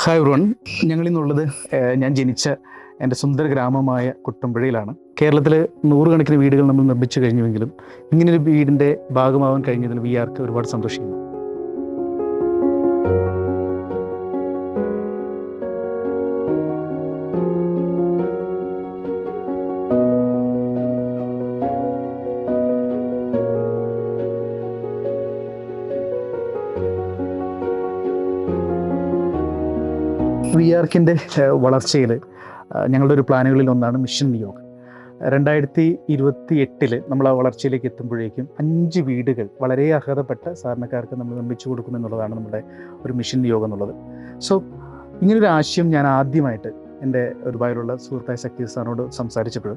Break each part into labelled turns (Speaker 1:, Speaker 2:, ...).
Speaker 1: Hi one ഞങ്ങൾ ഇന്നുള്ളത് ഞാൻ ജനിച്ച എന്റെ സുന്ദര ഗ്രാമമായ കുട്ടമ്പുഴയിലാണ്. കേരളത്തിൽ നൂറുകണക്കിന് വീടുകൾ നമ്മൾ നിർമ്മിച്ചു കഴിഞ്ഞുവെങ്കിലും ഇങ്ങനൊരു വീടിന്റെ ഭാഗമാവാൻ കഴിഞ്ഞതിൽ വി ആർക്ക് ഒരുപാട് സന്തോഷിക്കുന്നു. വി ആർക്കിന്റെ വളർച്ചയിൽ ഞങ്ങളുടെ ഒരു പ്ലാനുകളിൽ ഒന്നാണ് മിഷൻ നിയോഗ്. രണ്ടായിരത്തി ഇരുപത്തി എട്ടിൽ നമ്മൾ ആ വളർച്ചയിലേക്ക് എത്തുമ്പോഴേക്കും അഞ്ച് വീടുകൾ വളരെ അർഹതപ്പെട്ട സാധാരണക്കാർക്ക് നമ്മൾ നിർമ്മിച്ചു കൊടുക്കും എന്നുള്ളതാണ് നമ്മുടെ ഒരു മിഷൻ നിയോഗം എന്നുള്ളത്. സോ ഇങ്ങനൊരു ആശയം ഞാൻ ആദ്യമായിട്ട് എന്റെ ഒരുപാടുള്ള സുഹൃത്തായ ശക്തി സാറിനോട് സംസാരിച്ചപ്പോൾ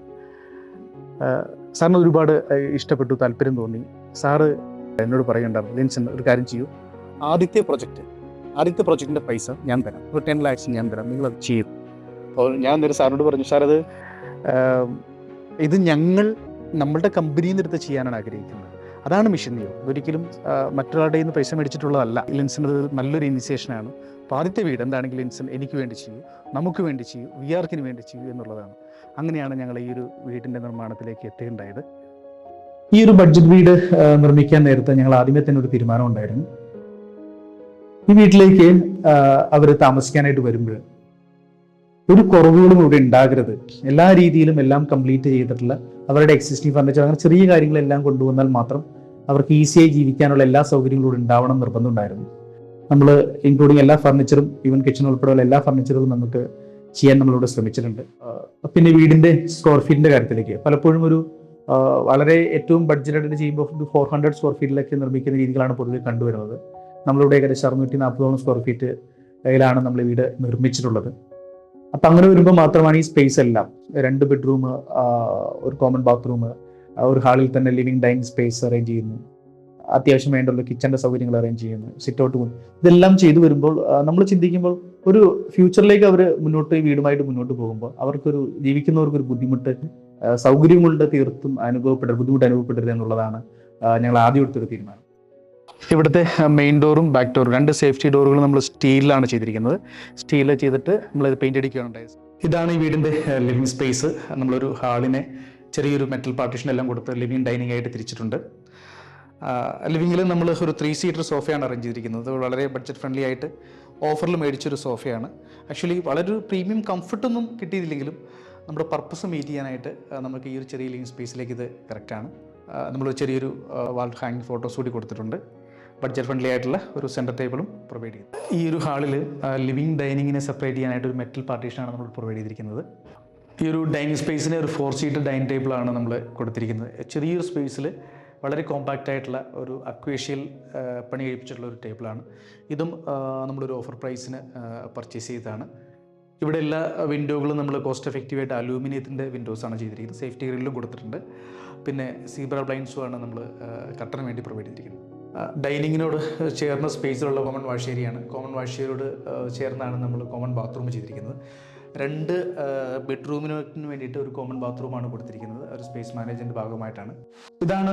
Speaker 1: സാറിന് ഒരുപാട് ഇഷ്ടപ്പെട്ടു താല്പര്യം തോന്നി. സാറ് എന്നോട് പറയുന്നുണ്ടായിരുന്നു ലിൻസൺ ഒരു കാര്യം ചെയ്യൂ. ആദ്യത്തെ പ്രൊജക്റ്റ് ആദ്യത്തെ പ്രോജക്റ്റിന്റെ പൈസ ഞാൻ തരാം. ഒരു ടെൻ ലാക്സ് ഞാൻ തരാം. നിങ്ങൾ അത് ചെയ്യും. അപ്പോൾ ഞാൻ നേരെ സാറിനോട് പറഞ്ഞു സാർ അത് ഇത് ഞങ്ങൾ നമ്മളുടെ കമ്പനിയിൽ നിന്ന് എടുത്ത് ചെയ്യാനാണ് ആഗ്രഹിക്കുന്നത്. അതാണ് മിഷൻ നിയോ ഒരിക്കലും മറ്റൊരാളുടെ നിന്ന് പൈസ മേടിച്ചിട്ടുള്ളതല്ല. ലിൻസിന് അത് നല്ലൊരു ഇനിഷ്യേഷനാണ് അപ്പോൾ ആദ്യത്തെ വീട് എന്താണെങ്കിൽ ലിൻസൺ എനിക്ക് വേണ്ടി ചെയ്യൂ. നമുക്ക് വേണ്ടി ചെയ്യൂ. വി ആർക്കിന് വേണ്ടി ചെയ്യൂ എന്നുള്ളതാണ്. അങ്ങനെയാണ് ഞങ്ങൾ ഈ ഒരു വീടിന്റെ നിർമ്മാണത്തിലേക്ക് എത്തുകയുണ്ടായത്. ഈ ഒരു ബഡ്ജറ്റ് വീട് നിർമ്മിക്കാൻ നേരത്തെ ഞങ്ങൾ ആദ്യമേ തന്നെ ഒരു തീരുമാനം ഉണ്ടായിരുന്നു. ഈ വീട്ടിലേക്ക് അവർ താമസിക്കാനായിട്ട് വരുമ്പോൾ ഒരു കുറവുകളും ഇവിടെ ഉണ്ടാകരുത്. എല്ലാ രീതിയിലും എല്ലാം കംപ്ലീറ്റ് ചെയ്തിട്ടുള്ള അവരുടെ എക്സിസ്റ്റിംഗ് ഫർണിച്ചർ അങ്ങനെ ചെറിയ കാര്യങ്ങളെല്ലാം കൊണ്ടുവന്നാൽ മാത്രം അവർക്ക് ഈസിയായി ജീവിക്കാനുള്ള എല്ലാ സൗകര്യങ്ങളും ഇവിടെ ഉണ്ടാവണം നിർബന്ധമുണ്ടായിരുന്നു നമ്മൾ ഇൻക്ലൂഡിങ് എല്ലാ ഫർണിച്ചറും ഈവൻ കിച്ചൺ ഉൾപ്പെടെയുള്ള എല്ലാ ഫർണിച്ചറുകളും നമുക്ക് ചെയ്യാൻ നമ്മളിവിടെ ശ്രമിച്ചിട്ടുണ്ട്. പിന്നെ വീടിന്റെ സ്ക്വയർ ഫീറ്റിന്റെ കാര്യത്തിലേക്ക്. പലപ്പോഴും ഒരു വളരെ ഏറ്റവും ബഡ്ജറ്റായിട്ട് ചെയ്യുമ്പോൾ ഫോർ ഹൺഡ്രഡ് സ്ക്വയർ ഫീറ്റിലൊക്കെ നിർമ്മിക്കുന്ന രീതികളാണ് പൊതുവെ കണ്ടുവരുന്നത്. നമ്മളിവിടെ ഏകദേശം അറുന്നൂറ്റി നാൽപ്പതോളം സ്ക്വയർ ഫീറ്റ് യിലാണ് നമ്മൾ വീട് നിർമ്മിച്ചിട്ടുള്ളത്. അപ്പം അങ്ങനെ വരുമ്പോൾ മാത്രമാണ് ഈ സ്പേസ് എല്ലാം. രണ്ട് ബെഡ്റൂം ഒരു കോമൺ ബാത്റൂം ഒരു ഹാളിൽ തന്നെ ലിവിങ് ഡൈനിങ് സ്പേസ് അറേഞ്ച് ചെയ്യുന്നു. അത്യാവശ്യം വേണ്ടുള്ള കിച്ചന്റെ സൗകര്യങ്ങൾ അറേഞ്ച് ചെയ്യുന്നു. സിറ്റ് ഔട്ട് ഇതെല്ലാം ചെയ്തു വരുമ്പോൾ നമ്മൾ ചിന്തിക്കുമ്പോൾ ഒരു ഫ്യൂച്ചറിലേക്ക് അവർ മുന്നോട്ട് വീടുമായിട്ട് മുന്നോട്ട് പോകുമ്പോൾ അവർക്കൊരു ജീവിക്കുന്നവർക്കൊരു ബുദ്ധിമുട്ട് സൗകര്യങ്ങളുടെ തീർത്തും അനുഭവപ്പെടരുത് ബുദ്ധിമുട്ട് അനുഭവപ്പെടരുത് എന്നുള്ളതാണ് ഞങ്ങൾ ആദ്യം എടുത്തൊരു തീരുമാനം. ഇവിടുത്തെ മെയിൻ ഡോറും ബാക്ക് ഡോറും രണ്ട് സേഫ്റ്റി ഡോറുകളും നമ്മൾ സ്റ്റീലിലാണ് ചെയ്തിരിക്കുന്നത്. സ്റ്റീൽ ചെയ്തിട്ട് നമ്മൾ പെയിന്റ് അടിക്കുകയാണ്. ഇതാണ് ഈ വീടിന്റെ ലിവിങ് സ്പേസ് നമ്മളൊരു ഹാളിനെ ചെറിയൊരു മെറ്റൽ പാർട്ടീഷൻ എല്ലാം കൊടുത്ത് ലിവിങ് ഡൈനിങ് ആയിട്ട് തിരിച്ചിട്ടുണ്ട്. ലിവിങ്ങിൽ നമ്മൾ ഒരു ത്രീ സീറ്റർ സോഫയാണ് അറേഞ്ച് ചെയ്തിരിക്കുന്നത്. വളരെ ബഡ്ജറ്റ് ഫ്രണ്ട്ലി ആയിട്ട് ഓഫറിൽ മേടിച്ചൊരു സോഫയാണ് ആക്ച്വലി വളരെ ഒരു പ്രീമിയം കംഫർട്ടൊന്നും കിട്ടിയില്ലെങ്കിലും നമ്മുടെ പർപ്പസ് മീറ്റ് ചെയ്യാനായിട്ട് നമുക്ക് ഈ ഒരു ചെറിയ ലിവിങ് സ്പേസിലേക്ക് ഇത് കറക്റ്റാണ് നമ്മൾ ചെറിയൊരു വാൾ ഹാങ്ങിങ് ഫോട്ടോസ് കൂടി കൊടുത്തിട്ടുണ്ട്. ബഡ്ജറ്റ് ഫ്രണ്ട്ലി ആയിട്ടുള്ള ഒരു സെന്റർ ടേബിളും പ്രൊവൈഡ് ചെയ്യും ഈ ഒരു ഹാളിൽ ലിവിങ് ഡൈനിങ്ങിനെ സെപ്പറേറ്റ് ചെയ്യാനായിട്ട് ഒരു മെറ്റൽ പാർട്ടീഷനാണ് നമ്മൾ പ്രൊവൈഡ് ചെയ്തിരിക്കുന്നത്. ഈ ഒരു ഡൈനിങ് സ്പേസിന് ഒരു ഫോർ സീറ്റ് ഡൈനിങ് ടേബിളാണ് നമ്മൾ കൊടുത്തിരിക്കുന്നത്. ചെറിയൊരു സ്പേസിൽ വളരെ കോമ്പാക്റ്റ് ആയിട്ടുള്ള ഒരു അക്വേഷ്യൽ പണി കഴിപ്പിച്ചിട്ടുള്ള ഒരു ടേബിളാണ് ഇതും നമ്മളൊരു ഓഫർ പ്രൈസിന് പർച്ചേസ് ചെയ്തതാണ്. ഇവിടെ എല്ലാ വിൻഡോകളും നമ്മൾ കോസ്റ്റ് എഫക്റ്റീവായിട്ട് അലൂമിനിയത്തിന്റെ വിൻഡോസാണ് ചെയ്തിരിക്കുന്നത്. സേഫ്റ്റി ഗ്രില്ലും കൊടുത്തിട്ടുണ്ട്. പിന്നെ സീബ്ര ബ്ലൈൻസുമാണ് നമ്മൾ കട്ടറിന് വേണ്ടി പ്രൊവൈഡ് ചെയ്തിരിക്കുന്നത്. ഡൈനിങ്ങിനോട് ചേർന്ന സ്പേസിലുള്ള കോമൺ വാഷ് ഏരിയയാണ് കോമൺ വാഷ് ഏരിയയോട് ചേർന്നാണ് നമ്മൾ കോമൺ ബാത്റൂം ചെയ്തിരിക്കുന്നത്. രണ്ട് ബെഡ്റൂമിന് വേണ്ടിയിട്ട് ഒരു കോമൺ ബാത്റൂമാണ് കൊടുത്തിരിക്കുന്നത്. ഒരു സ്പേസ് മാനേജിന്റെ ഭാഗമായിട്ടാണ്. ഇതാണ്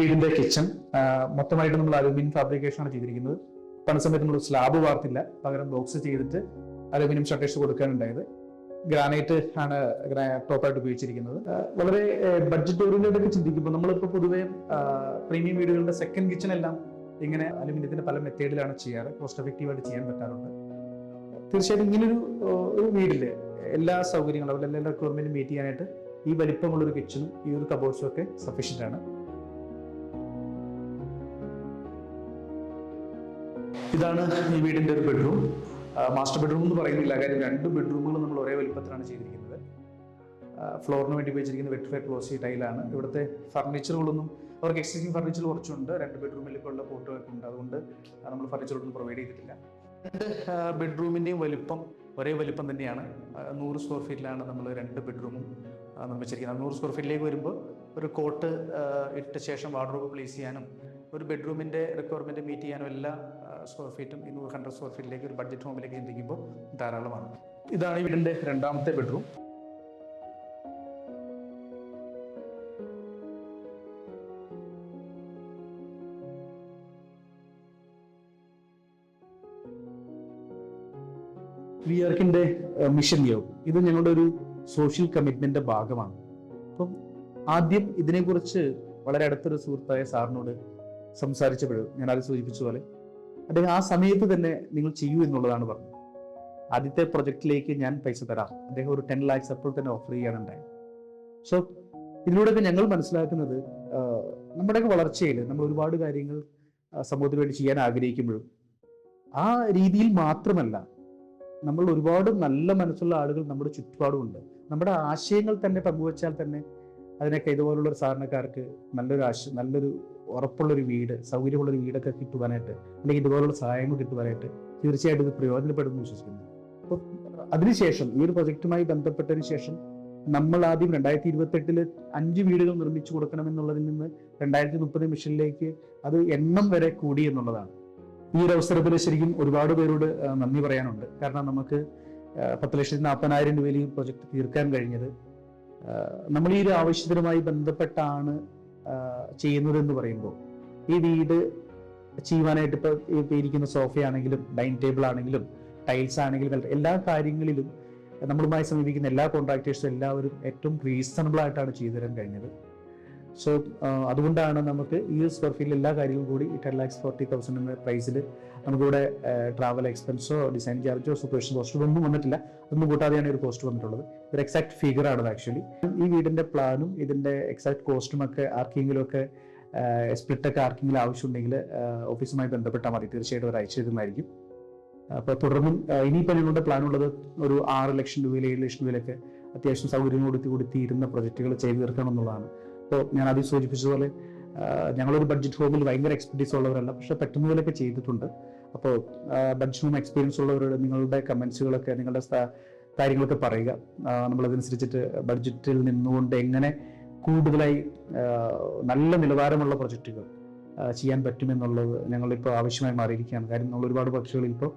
Speaker 1: വീടിന്റെ കിച്ചൺ മൊത്തമായിട്ട് നമ്മൾ അലുമിനിയം ഫാബ്രിക്കേഷനാണ് ചെയ്തിരിക്കുന്നത്. പണ സമയത്ത് നമ്മൾ സ്ലാബ് വാർത്തില്ല. പകരം ബോക്സ് ചെയ്തിട്ട് അലൂമിനിയം ഷട്ടേഴ്സ് കൊടുക്കാനുണ്ടായത്. ഗ്രാനൈറ്റ് ആണ് ടോപ്പായിട്ട് ഉപയോഗിച്ചിരിക്കുന്നത്. വളരെ ബഡ്ജറ്റ് ഓറിയന്റഡ് ഒക്കെ ചിന്തിക്കുമ്പോൾ നമ്മളിപ്പോൾ പൊതുവേ പ്രീമിയം വീടുകളുടെ സെക്കൻഡ് കിച്ചൺ എല്ലാം ഇങ്ങനെ അലുമിനിയത്തിന്റെ പല മെത്തേഡിലാണ് ചെയ്യാറ് കോസ്റ്റ് എഫക്റ്റീവായിട്ട് ചെയ്യാൻ പറ്റാറുണ്ട്. തീർച്ചയായിട്ടും ഇങ്ങനൊരു ഒരു വീടിൽ എല്ലാ സൗകര്യങ്ങളും അതുപോലെ എല്ലാ റിക്വയർമെന്റും മീറ്റ് ചെയ്യാനായിട്ട് ഈ വലിപ്പമുള്ളൊരു കിച്ചണും ഈ ഒരു കബോർഡ്സും ഒക്കെ സഫീഷ്യന്റ് ആണ്. ഇതാണ് ഈ വീടിന്റെ ഒരു ബെഡ്റൂം മാസ്റ്റർ ബെഡ്റൂം എന്ന് പറയുന്നില്ല. കാര്യം രണ്ട് ബെഡ്റൂമുകളും നമ്മൾ ഒരേ വലിപ്പത്തിലാണ് ചെയ്തിരിക്കുന്നത്. ഫ്ലോറിന് വേണ്ടി ഉപയോഗിച്ചിരിക്കുന്ന വെട്ടിഫൈ ക്ലോസി ടൈലാണ്. ഇവിടുത്തെ ഫർണിച്ചറുകളൊന്നും അവർക്ക് എക്സിസ്റ്റിംഗ് ഫർണിച്ചർ കുറച്ചുണ്ട്. രണ്ട് ബെഡ്റൂമിൽ ഇപ്പോൾ ഉള്ള ഫോട്ടോയൊക്കെ ഉണ്ട്. അതുകൊണ്ട് നമ്മൾ ഫർണിച്ചറൊന്നും പ്രൊവൈഡ് ചെയ്തിട്ടില്ല. രണ്ട് ബെഡ്റൂമിന്റെയും വലിപ്പം ഒരേ വലിപ്പം തന്നെയാണ്. നൂറ് സ്ക്വയർ ഫീറ്റിലാണ് നമ്മൾ രണ്ട് ബെഡ്റൂമും നിർമ്മിച്ചിരിക്കുന്നത് നൂറ് സ്ക്വയർ ഫീറ്റിലേക്ക് വരുമ്പോൾ ഒരു കോട്ട് ഇട്ട ശേഷം വാർഡ്രോബ് പ്ലേസ് ചെയ്യാനും ഒരു ബെഡ്റൂമിന്റെ റിക്വയർമെന്റ് മീറ്റ് ചെയ്യാനും എല്ലാ സ്ക്വയർ ഫീറ്റും ഇരുന്നൂറ് നൂറ് ഹൺഡ്രഡ് സ്ക്വയർ ഫീറ്റിലേക്ക് ഒരു ബഡ്ജറ്റ് ഹോമിലേക്ക് ചിന്തിക്കുമ്പോൾ ധാരാളമാണ് ഇതാണ് വീടിന്റെ രണ്ടാമത്തെ ബെഡ്റൂം വിയർക്കിന്റെ മിഷൻ യോഗം ഇത് ഞങ്ങളുടെ ഒരു സോഷ്യൽ കമ്മിറ്റ്മെന്റിന്റെ ഭാഗമാണ്. അപ്പം ആദ്യം ഇതിനെക്കുറിച്ച് വളരെ അടുത്തൊരു സുഹൃത്തായ സാറിനോട് സംസാരിച്ചപ്പോൾ ഞാൻ അത് സൂചിപ്പിച്ച പോലെ അദ്ദേഹം ആ സമയത്ത് തന്നെ നിങ്ങൾ ചെയ്യൂ എന്നുള്ളതാണ് പറഞ്ഞത്. ആദ്യത്തെ പ്രൊജക്റ്റിലേക്ക് ഞാൻ പൈസ തരാം. അദ്ദേഹം ഒരു ടെൻ ലാക്സ് അപ്പോൾ തന്നെ ഓഫർ ചെയ്യാനുണ്ടായി സോ ഇതിലൂടെയൊക്കെ ഞങ്ങൾ മനസ്സിലാക്കുന്നത് നമ്മുടെയൊക്കെ വളർച്ചയിൽ നമ്മൾ ഒരുപാട് കാര്യങ്ങൾ സമൂഹത്തിന് വേണ്ടി ചെയ്യാൻ ആഗ്രഹിക്കുമ്പോഴും ആ രീതിയിൽ മാത്രമല്ല നമ്മൾ ഒരുപാട് നല്ല മനസ്സുള്ള ആളുകൾ നമ്മുടെ ചുറ്റുപാടുമുണ്ട് നമ്മുടെ ആശയങ്ങൾ തന്നെ പങ്കുവച്ചാൽ തന്നെ അതിനൊക്കെ ഇതുപോലുള്ള ഒരു സാധാരണക്കാർക്ക് നല്ലൊരു ആശ നല്ലൊരു ഉറപ്പുള്ളൊരു വീട് സൗകര്യമുള്ളൊരു വീടൊക്കെ കിട്ടുവാനായിട്ട് അല്ലെങ്കിൽ ഇതുപോലുള്ള സഹായങ്ങൾ കിട്ടുവാനായിട്ട് തീർച്ചയായിട്ടും ഇത് പ്രയോജനപ്പെടുമെന്ന് വിശ്വസിക്കുന്നു. അപ്പോൾ അതിനുശേഷം ഈ ഒരു പ്രൊജക്റ്റുമായി ബന്ധപ്പെട്ടതിന് ശേഷം നമ്മൾ ആദ്യം രണ്ടായിരത്തി ഇരുപത്തി എട്ടിൽ അഞ്ച് വീടുകൾ നിർമ്മിച്ചു കൊടുക്കണമെന്നുള്ളതിൽ നിന്ന് രണ്ടായിരത്തി മുപ്പത് മിഷനിലേക്ക് അത് എണ്ണം വരെ കൂടി എന്നുള്ളതാണ്. ഈ ഒരു അവസരത്തിൽ ശരിക്കും ഒരുപാട് പേരോട് നന്ദി പറയാനുണ്ട്. കാരണം നമുക്ക് പത്ത് ലക്ഷത്തി നാൽപ്പതിനായിരം രൂപയിൽ ഈ പ്രൊജക്ട് തീർക്കാൻ കഴിഞ്ഞത്. നമ്മൾ ഈ ഒരു ആവശ്യത്തിനുമായി ബന്ധപ്പെട്ടാണ് ചെയ്യുന്നതെന്ന് പറയുമ്പോൾ ഈ വീട് ചെയ്യുവാനായിട്ട് ഇപ്പോൾ ഇപ്പൊ ഇരിക്കുന്ന സോഫയാണെങ്കിലും ഡൈനിങ് ടേബിൾ ആണെങ്കിലും ടൈൽസ് ആണെങ്കിലും എല്ലാ കാര്യങ്ങളിലും നമ്മളുമായി സമീപിക്കുന്ന എല്ലാ കോൺട്രാക്ടേഴ്സും എല്ലാവരും ഏറ്റവും റീസണബിൾ ആയിട്ടാണ് ചെയ്തു തരാൻ കഴിഞ്ഞത്. സോ അതുകൊണ്ടാണ് നമുക്ക് ഈ സ്ക്വയർ ഫീറ്റിൽ എല്ലാ കാര്യങ്ങളും കൂടി ടെൻ ലാക്സ് ഫോർട്ടി തൗസൻഡ് എന്ന പ്രൈസിൽ നമുക്കിവിടെ ട്രാവൽ എക്സ്പെൻസോ ഡിസൈൻ ചാർജോ സൂപ്പർവേഷൻ കോസ്റ്റോ ഒന്നും വന്നിട്ടില്ല. ഒന്നും കൂട്ടാതെയാണ് ഒരു കോസ്റ്റ് വന്നിട്ടുള്ളത്. ഒരു എക്സാക്ട് ഫിഗർ ആണ് ആക്ച്വലി ഈ വീടിന്റെ പ്ലാനും ഇതിന്റെ എക്സാക്ട് കോസ്റ്റും ഒക്കെ ആർക്കെങ്കിലും ഒക്കെ സ്പ്ലിറ്റൊക്കെ ആർക്കെങ്കിലും ആവശ്യമുണ്ടെങ്കിൽ ഓഫീസുമായി ബന്ധപ്പെട്ടാൽ മതി. തീർച്ചയായിട്ടും ഒരു അയച്ചു തരുന്നതായിരിക്കും. അപ്പോൾ തുടർന്നും ഇനിയിപ്പോൾ ഞങ്ങളുടെ പ്ലാൻ ഉള്ളത് ഒരു ആറ് ലക്ഷം രൂപയിൽ ഏഴ് ലക്ഷം രൂപയിലൊക്കെ അത്യാവശ്യം സൗകര്യം കൊടുത്തി കൊടുത്തിയിരുന്ന പ്രൊജക്റ്റുകൾ ചെയ്തു തീർക്കണം എന്നുള്ളതാണ്. അപ്പോൾ ഞാൻ ആദ്യം സൂചിപ്പിച്ചതുപോലെ ഞങ്ങളൊരു ബഡ്ജറ്റ് ഹോമിൽ ഭയങ്കര എക്സ്പെർട്ടീസ് ഉള്ളവരല്ല പക്ഷെ പറ്റുന്ന പോലെയൊക്കെ ചെയ്തിട്ടുണ്ട്. അപ്പോൾ ബഡ്ജറ്റ് ഹോം എക്സ്പീരിയൻസ് ഉള്ളവരോട് നിങ്ങളുടെ കമൻസുകളൊക്കെ നിങ്ങളുടെ കാര്യങ്ങളൊക്കെ പറയുക. നമ്മളതനുസരിച്ചിട്ട് ബഡ്ജറ്റിൽ നിന്നുകൊണ്ട് എങ്ങനെ കൂടുതലായി നല്ല നിലവാരമുള്ള പ്രൊജക്റ്റുകൾ ചെയ്യാൻ പറ്റുമെന്നുള്ളത് ഞങ്ങളിപ്പോൾ ആവശ്യമായി മാറിയിരിക്കുകയാണ്. കാര്യം നമ്മൾ ഒരുപാട് പക്ഷികൾ ഇപ്പോൾ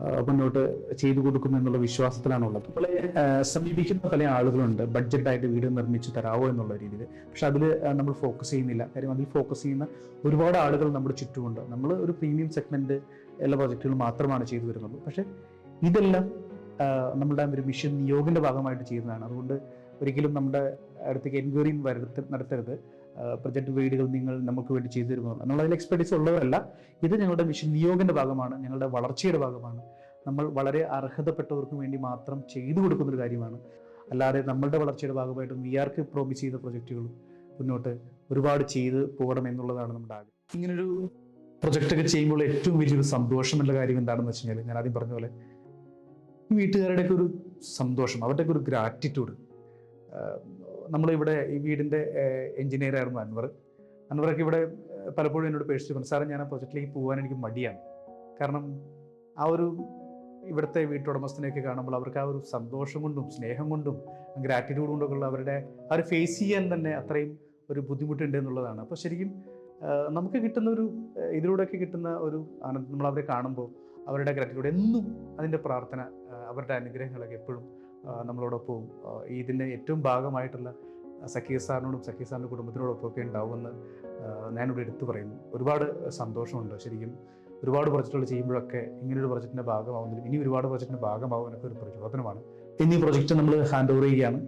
Speaker 1: മുന്നോട്ട് ചെയ്തു കൊടുക്കും എന്നുള്ള വിശ്വാസത്തിലാണുള്ളത്. ആ, സമീപിക്കുന്ന പല ആളുകളുണ്ട്. ബഡ്ജറ്റായിട്ട് വീട് നിർമ്മിച്ച് തരാവോ എന്നുള്ള രീതിയിൽ. പക്ഷെ അതിൽ നമ്മൾ ഫോക്കസ് ചെയ്യുന്നില്ല. കാര്യം അതിൽ ഫോക്കസ് ചെയ്യുന്ന ഒരുപാട് ആളുകൾ നമ്മുടെ ചുറ്റുമുണ്ട്. നമ്മൾ ഒരു പ്രീമിയം സെഗ്മെന്റ് എല്ലാ പ്രോജക്റ്റുകളും മാത്രമാണ് ചെയ്തു വരുന്നുള്ളൂ പക്ഷെ ഇതെല്ലാം നമ്മുടെ ഒരു മിഷൻ നിയോഗിന്റെ ഭാഗമായിട്ട് ചെയ്യുന്നതാണ്. അതുകൊണ്ട് ഒരിക്കലും നമ്മുടെ അടുത്തേക്ക് എൻക്വയറിയും വരുത്ത നടത്തരുത്. പ്രൊജക്ട് വീടുകൾ നിങ്ങൾ നമുക്ക് വേണ്ടി ചെയ്തു തരുമോ നമ്മൾ അതിൽ എക്സ്പെർട്ടീസ് ഉള്ളവരല്ല. ഇത് ഞങ്ങളുടെ മിഷൻ നിയോഗിന്റെ ഭാഗമാണ് ഞങ്ങളുടെ വളർച്ചയുടെ ഭാഗമാണ്. നമ്മൾ വളരെ അർഹതപ്പെട്ടവർക്ക് വേണ്ടി മാത്രം ചെയ്തു കൊടുക്കുന്ന ഒരു കാര്യമാണ്. അല്ലാതെ നമ്മളുടെ വളർച്ചയുടെ ഭാഗമായിട്ടും വി ആർക്ക് പ്രോമിസ് ചെയ്ത പ്രൊജക്റ്റുകൾ മുന്നോട്ട് ഒരുപാട് ചെയ്ത് പോകണം എന്നുള്ളതാണ് നമ്മുടെ ആഗ്രഹം. ഇങ്ങനൊരു പ്രൊജക്റ്റ് ഒക്കെ ചെയ്യുമ്പോൾ ഏറ്റവും വലിയൊരു സന്തോഷമുള്ള കാര്യം എന്താണെന്ന് വെച്ച് കഴിഞ്ഞാൽ ഞാൻ ആദ്യം പറഞ്ഞ പോലെ വീട്ടുകാരുടെയൊക്കെ ഒരു സന്തോഷം അവരുടെയൊക്കെ ഒരു ഗ്രാറ്റിറ്റ്യൂഡ് നമ്മളിവിടെ ഈ വീടിന്റെ എഞ്ചിനീയർ ആയിരുന്നു അൻവർ. അൻവറൊക്കെ ഇവിടെ പലപ്പോഴും എന്നോട് പേടിച്ചു പറഞ്ഞു സാറേ ഞാൻ ആ പ്രൊജക്റ്റിലേക്ക് പോകാൻ എനിക്ക് മടിയാണ്. കാരണം ആ ഒരു ഇവിടുത്തെ വീട്ടുടമസ്ഥനെയൊക്കെ കാണുമ്പോൾ അവർക്ക് ആ ഒരു സന്തോഷം കൊണ്ടും സ്നേഹം കൊണ്ടും ഗ്രാറ്റിറ്റ്യൂഡ് കൊണ്ടൊക്കെ ഉള്ള അവരുടെ അവർ ഫേസ് ചെയ്യാൻ തന്നെ അത്രയും ഒരു ബുദ്ധിമുട്ടുണ്ട് എന്നുള്ളതാണ്. അപ്പോൾ ശരിക്കും നമുക്ക് കിട്ടുന്ന ഒരു ഇതിലൂടെയൊക്കെ കിട്ടുന്ന ഒരു ആനന്ദം നമ്മൾ അവരെ കാണുമ്പോൾ അവരുടെ ഗ്രാറ്റിറ്റ്യൂഡ് എന്നും അതിന്റെ പ്രാർത്ഥന അവരുടെ അനുഗ്രഹങ്ങളൊക്കെ എപ്പോഴും നമ്മളോടൊപ്പവും ഇതിന്റെ ഏറ്റവും ഭാഗമായിട്ടുള്ള സക്കീർ സാറിനോടും സക്കീർ സാറിന്റെ കുടുംബത്തിനോടൊപ്പം ഒക്കെ ഉണ്ടാവുമെന്ന് ഞാനിവിടെ എടുത്തു പറയുന്നു. ഒരുപാട് സന്തോഷമുണ്ട് ശരിക്കും. ഒരുപാട് പ്രൊജക്റ്റുകൾ ചെയ്യുമ്പോഴൊക്കെ ഇങ്ങനൊരു പ്രൊജക്റ്റിന്റെ ഭാഗമാവുന്നത് ഇനി ഒരുപാട് പ്രൊജക്റ്റിന്റെ ഭാഗമാവാനൊക്കെ ഒരു പ്രചോദനമാണ്. ഈ പ്രൊജക്റ്റ് നമ്മൾ ഹാൻഡ് ഓവർ ചെയ്യുകയാണ്.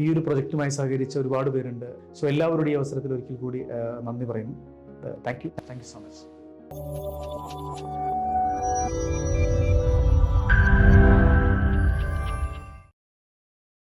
Speaker 1: ഈ ഒരു പ്രൊജക്റ്റുമായി സഹകരിച്ച ഒരുപാട് പേരുണ്ട്. സോ എല്ലാവരുടെയും ഈ അവസരത്തിൽ ഒരിക്കൽ കൂടി നന്ദി പറയുന്നു. Thank you thank you so much